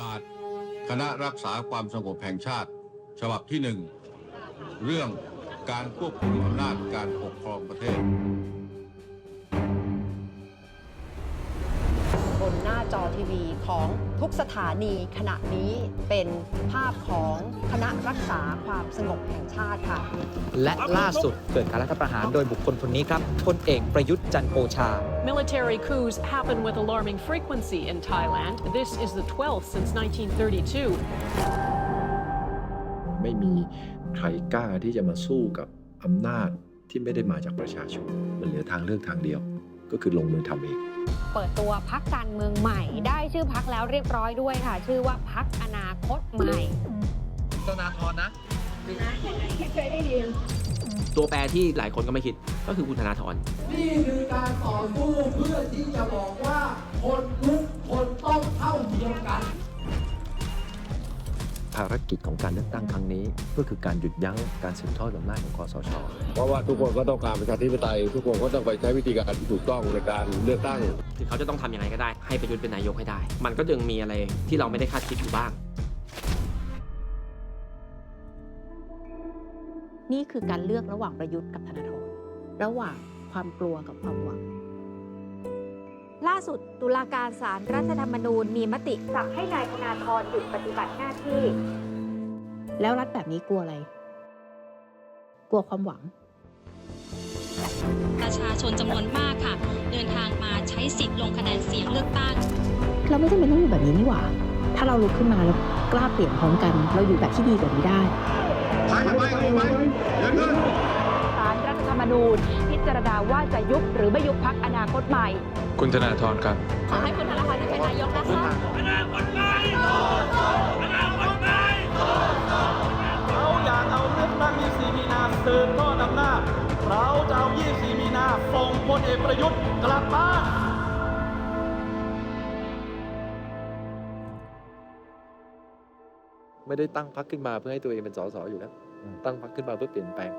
กาศ คณะรักษาความสงบแห่งชาติ ฉบับที่หนึ่งเรื่องการควบคุมอำนาจการปกครองประเทศ บนหน้าจอทีวีของทุกสถานีขณะนี้เป็นภาพของคณะรักษาความสงบแห่งชาติค่ะ และล่าสุดเกิดการรัฐประหารโดยบุคคลคนนี้ครับพลเอกประยุทธ์จันทร์โอชา Military coups happen with alarming frequency in Thailand. This is the 12th since 1932. ไม่มีใครกล้าที่จะมาสู้กับอำนาจที่ไม่ได้มาจากประชาชน มันเหลือทางเลือกทางเดียว ก็คือลงมือทำเอง เปิดตัวพักการเมืองใหม่ ได้ชื่อพักแล้วเรียบร้อยด้วยค่ะ ชื่อว่าพักอนาคตใหม่ธนาธรนะ ตัวแปรที่หลายคนก็ไม่คิดก็คือคุณธนาธรนี่คือการต่อสู้เพื่อที่จะบอกว่าคนทุกคนต้องเท่าเทียมกัน ภารกิจของการเลือกตั้งครั้งนี้ ก็คือการหยุดยั้งการสืบทอดอำนาจของคอสช เพราะว่าทุกคนก็ต้องการประชาธิปไตย ทุกคนก็ต้องไปใช้วิธีการที่ถูกต้องในการเลือกตั้ง คือเขาจะต้องทำยังไงก็ได้ ให้ประยุทธ์เป็นนายกให้ได้ มันก็ยังมีอะไรที่เราไม่ได้คาดคิดอยู่บ้าง นี่คือการเลือกระหว่างประยุทธ์กับธนาธรระหว่างความกลัวกับความหวัง ล่าสุดตุลาการศาลรรัฐธรรมนูญมีมติสั่งให้นายธนาธรหยุดปฏิบัติหน้าที่ แล้วรัฐแบบนี้กลัวอะไร กลัวความหวัง ประชาชนจำนวนมากค่ะ เดินทางมาใช้สิทธิ์ลงคะแนนเสียงเลือกตั้งเราไม่จำเป็นต้องอยู่แบบนี้นี่หว่า ถ้าเราลุกขึ้นมาแล้วกล้าเปลี่ยนพร้อมกัน เราอยู่แบบที่ดีกว่านี้ได้ ศาลรัฐธรรมนูญ พิจารณาว่าจะยุบหรือไม่ยุบพักอนาคตใหม่ คุณธนาธรครับ ขอให้คุณธนาธรได้เป็นนายกนะคะเราอยากเอาเลือกตั้ง24 มีนาสืบทอดอำนาจเราจะเอา 24 มีนาส่งพลเอกประยุทธ์กลับบ้าน ไม่ได้ตั้งพรรคขึ้นมาเพื่อให้ตัวเองเป็นสสอยู่แล้ว ตั้งพรรคขึ้นมาเพื่อเปลี่ยนแปลง